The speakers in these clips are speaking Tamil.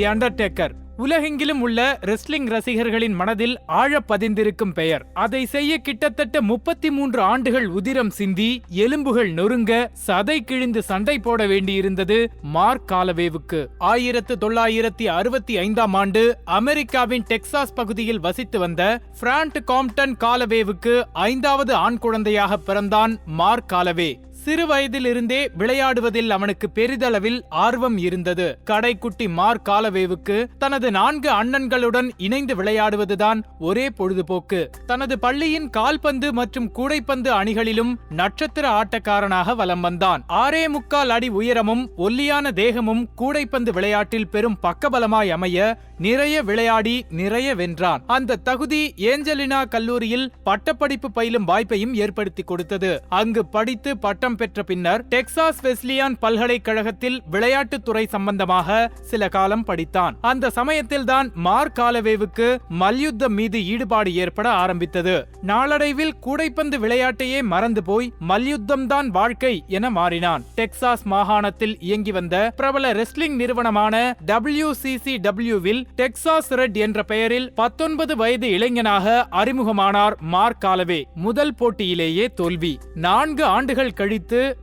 The Undertaker. உலகெங்கிலும் உள்ள ரெஸ்லிங் ரசிகர்களின் மனதில் ஆழ பதிந்திருக்கும் பெயர். அதை செய்ய கிட்டத்தட்ட முப்பத்தி மூன்று ஆண்டுகள் உதிரம் சிந்தி எலும்புகள் நொறுங்க சதை கிழிந்து சண்டை போட வேண்டியிருந்தது மார்க் காலவேவுக்கு. ஆயிரத்து தொள்ளாயிரத்தி அறுபத்தி ஐந்தாம் ஆண்டு அமெரிக்காவின் டெக்சாஸ் பகுதியில் வசித்து வந்த பிராண்ட் காம்டன் காலவேவுக்கு ஐந்தாவது ஆண் குழந்தையாக பிறந்தான் மார்க் காலவே. சிறு வயதிலிருந்தே விளையாடுவதில் அவனுக்கு பெரிதளவில் ஆர்வம் இருந்தது. கடைக்குட்டி மார்க் காலவேவுக்கு தனது நான்கு அண்ணன்களுடன் இணைந்து விளையாடுவதுதான் ஒரே பொழுதுபோக்கு. தனது பள்ளியின் கால்பந்து மற்றும் கூடைப்பந்து அணிகளிலும் நட்சத்திர ஆட்டக்காரனாக வலம் வந்தான். ஆறே முக்கால் அடி உயரமும் ஒல்லியான தேகமும் கூடைப்பந்து விளையாட்டில் பெரும் பக்கபலமாய் அமைய நிறைய விளையாடி நிறைய வென்றான். அந்த தகுதி ஏஞ்சலினா கல்லூரியில் பட்டப்படிப்பு பயிலும் வாய்ப்பையும் ஏற்படுத்தி கொடுத்தது. அங்கு படித்து பட்டம் பெற்ற பின்னர் டெக்சாஸ் வெஸ்லியான் பல்கலைக்கழகத்தில் விளையாட்டுத்துறை சம்பந்தமாக சில காலம் படித்தான். அந்த சமயத்தில்தான் மார்க் காலவேவுக்கு மல்யுத்தம் மீது ஈடுபாடு ஏற்பட ஆரம்பித்தது. நாளடைவில் கூடைப்பந்து விளையாட்டையே மறந்து போய் மல்யுத்தம் தான் வாழ்க்கை என மாறினான். டெக்சாஸ் மாகாணத்தில் இயங்கி வந்த பிரபல ரெஸ்லிங் நிறுவனமான டபிள்யூ சிசி டபிள்யூவில் டெக்சாஸ் ரெட் என்ற பெயரில் பத்தொன்பது வயது இளைஞனாக அறிமுகமானார் மார்க் காலவே முதல் போட்டியிலேயே தோல்வி. நான்கு ஆண்டுகள் கழித்து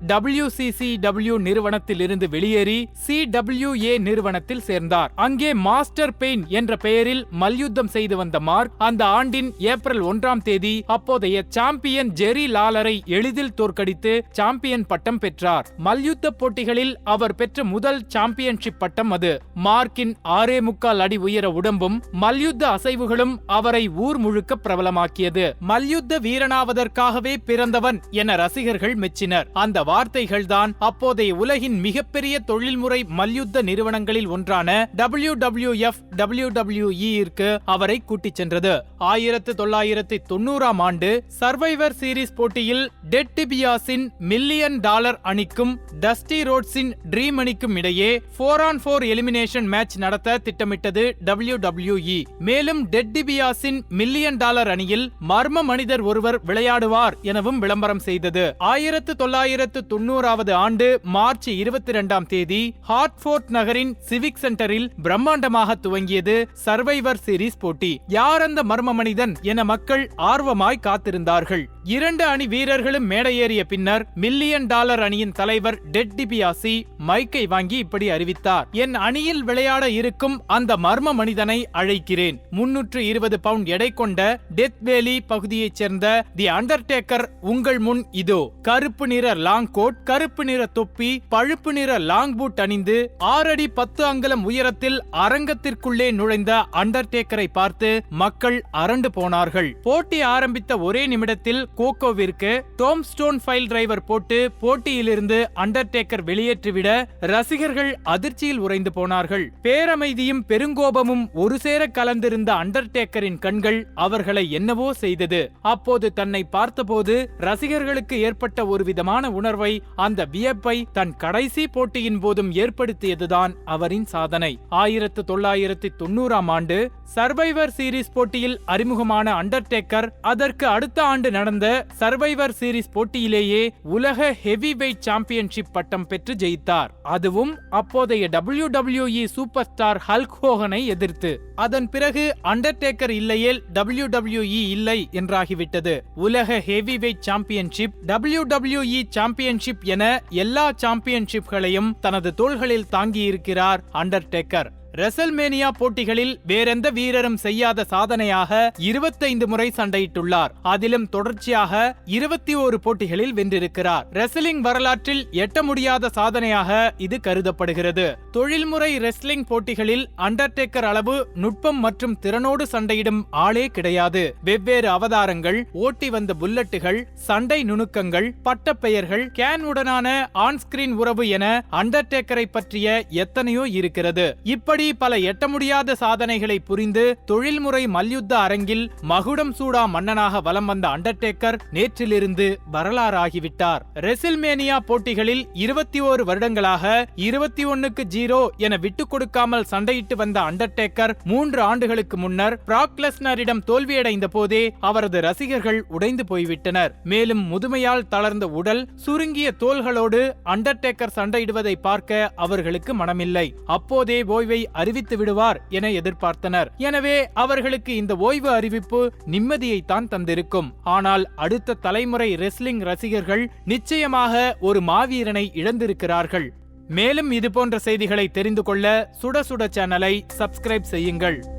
டபிள்யூசிசிடபிள்யூ நிறுவனத்தில் இருந்து வெளியேறி சிடபிள்யூஏ நிறுவனத்தில் சேர்ந்தார். அங்கே மாஸ்டர் பெயின் என்ற பெயரில் மல்யுத்தம் செய்து வந்த மார்க் அந்த ஆண்டின் ஏப்ரல் ஒன்றாம் தேதி அப்போதைய சாம்பியன் ஜெரி லாலரை எளிதில் தோற்கடித்து சாம்பியன் பட்டம் பெற்றார். மல்யுத்த போட்டிகளில் அவர் பெற்ற முதல் சாம்பியன்ஷிப் பட்டம் அது. மார்க்கின் ஆறே முக்கால் அடி உயர உடம்பும் மல்யுத்த அசைவுகளும் அவரை ஊர் முழுக்க பிரபலமாக்கியது. மல்யுத்த வீரனாவதற்காகவே பிறந்தவன் என ரசிகர்கள் மெச்சினர். அந்த வார்த்தைகள் தான் அப்போதைய உலகின் மிகப்பெரிய தொழில்முறை மல்யுத்த நிறுவனங்களில் ஒன்றான W W F W W இற்கு அவரை கூட்டிச் சென்றது. ஆயிரத்து தொள்ளாயிரத்தி தொண்ணூறாம் ஆண்டு சர்வைவர் சீரிஸ் போட்டியில் டெட் டிபியாஸின் மில்லியன் டாலர் அணிக்கும் டஸ்டி ரோட்ஸின் ட்ரீம் அணிக்கும் இடையே four on four elimination match நடத்த திட்டமிட்டது டபிள்யூ டபிள்யூஇ மேலும் டெட் டிபியாஸின் மில்லியன் டாலர் அணியில் மர்ம மனிதர் ஒருவர் விளையாடுவார் எனவும் விளம்பரம் செய்தது. ஆயிரத்து தொள்ளாயிரத்து தொண்ணூறாவது ஆண்டு மார்ச் இருபத்தி இரண்டாம் தேதி ஹார்ட்ஃபோர்ட் நகரின் சிவிக் சென்டரில் பிரம்மாண்டமாக துவங்கியது சர்வைவர் சீரிஸ் போட்டி. யார் அந்த மர்ம மனிதன் என மக்கள் ஆர்வமாய் காத்திருந்தார்கள். இரண்டு அணி வீரர்களும் மேடையேறிய பின்னர் மில்லியன் டாலர் அணியின் தலைவர் டெட் டிபியாசி மைக்கை வாங்கி இப்படி அறிவித்தார். என் அணியில் விளையாட இருக்கும் அந்த மர்ம மனிதனை அழைக்கிறேன். முன்னூற்று இருபது பவுண்ட் எடை கொண்ட டெத் வேலி பகுதியைச் சேர்ந்த தி அண்டர்டேக்கர் உங்கள் முன் இதோ. கருப்பு நிற லாங் கோட் கருப்பு நிற தொப்பி பழுப்பு நிற லாங் பூட் அணிந்து ஆறடி பத்து அங்குலம் உயரத்தில் அரங்கத்திற்குள்ளே நுழைந்த அண்டர்டேக்கரை பார்த்து மக்கள் அரண்டு போனார்கள். போட்டி ஆரம்பித்த ஒரே நிமிடத்தில் கோகோவிற்கு டோம் ஸ்டோன் ஃபைல் டிரைவர் போட்டு போட்டியிலிருந்து அண்டர்டேக்கர் வெளியேற்றிவிட ரசிகர்கள் அதிர்ச்சியில் உறைந்து போனார்கள். பேரமைதியும் பெருங்கோபமும் ஒரு சேர கலந்திருந்த அண்டர்டேக்கரின் கண்கள் அவர்களை என்னவோ செய்தது. அப்போது தன்னை பார்த்தபோது ரசிகர்களுக்கு ஏற்பட்ட ஒரு விதமான உணர்வை அந்த வியப்பை தன் கடைசி போட்டியின் போதும் ஏற்படுத்தியதுதான் அவரின் சாதனை. ஆயிரத்து தொள்ளாயிரத்தி தொண்ணூறாம் ஆண்டு சர்வைவர் சீரிஸ் போட்டியில் அறிமுகமான அண்டர்டேக்கர் அதற்கு அடுத்த ஆண்டு நடந்த சர்வைவர் சீரிஸ் போட்டியிலேயே உலக ஹெவி வெயிட் சாம்பியன்ஷிப் பட்டம் பெற்று ஜெயித்தார். அதுவும் அப்போதைய W WE super star Hulk ஹோகனை எதிர்த்து. அதன் பிறகு அண்டர்டேக்கர் இல்லையேல் டபிள்யூ டபிள்யூஇ இல்லை என்றாகிவிட்டது. உலக heavyweight championship W WE championship என எல்லா சாம்பியன்ஷிப்களையும் தனது தோள்களில் தாங்கியிருக்கிறார் அண்டர்டேக்கர் ரெசல்மேனியா போட்டிகளில் வேறெந்த வீரரும் செய்யாத சாதனையாக இருபத்தைந்து முறை சண்டையிட்டுள்ளார். அதிலும் தொடர்ச்சியாக இருபத்தி ஓரு போட்டிகளில் வென்றிருக்கிறார். ரெஸ்லிங் வரலாற்றில் எட்ட முடியாத சாதனையாக இது கருதப்படுகிறது. தொழில்முறை ரெஸ்லிங் போட்டிகளில் அண்டர்டேக்கர் அளவு நுட்பம் மற்றும் திறனோடு சண்டையிடும் ஆளே கிடையாது. வெவ்வேறு அவதாரங்கள் ஓட்டி வந்த புல்லட்டுகள் சண்டை நுணுக்கங்கள் பட்டப்பெயர்கள் கேன் உடனான ஆன்ஸ்கிரீன் உறவு என அண்டர்டேக்கரை பற்றிய எத்தனையோ இருக்கிறது. இப்படி இப்படி பல எட்ட முடியாத சாதனைகளை புரிந்து தொழில்முறை மல்யுத்த அரங்கில் மகுடம் சூடா மன்னனாக வலம் வந்த அண்டர்டேக்கர் நேற்றிலிருந்து வரலாறாகிவிட்டார். ரெசில்மேனியா போட்டிகளில் இருபத்தி ஓரு வருடங்களாக இருபத்தி ஒன்னுக்கு ஜீரோ என விட்டுக் கொடுக்காமல் சண்டையிட்டு வந்த அண்டர்டேக்கர் மூன்று ஆண்டுகளுக்கு முன்னர் பிராக்லெஸ்னரிடம் தோல்வியடைந்த போதே அவரது ரசிகர்கள் உடைந்து போய்விட்டனர். மேலும் முதுமையால் தளர்ந்த உடல் சுருங்கிய தோள்களோடு அண்டர்டேக்கர் சண்டையிடுவதை பார்க்க அவர்களுக்கு மனமில்லை. அப்போதே ஓய்வை அறிவித்து விடுவார் என எதிர்பார்த்தனர். எனவே அவர்களுக்கு இந்த ஓய்வு அறிவிப்பு நிம்மதியைத்தான் தந்திருக்கும். ஆனால் அடுத்த தலைமுறை ரெஸ்லிங் ரசிகர்கள் நிச்சயமாக ஒரு மாவீரனை இழந்திருக்கிறார்கள். மேலும் இதுபோன்ற செய்திகளை தெரிந்து கொள்ள சுட சுட சேனலை சப்ஸ்கிரைப் செய்யுங்கள்.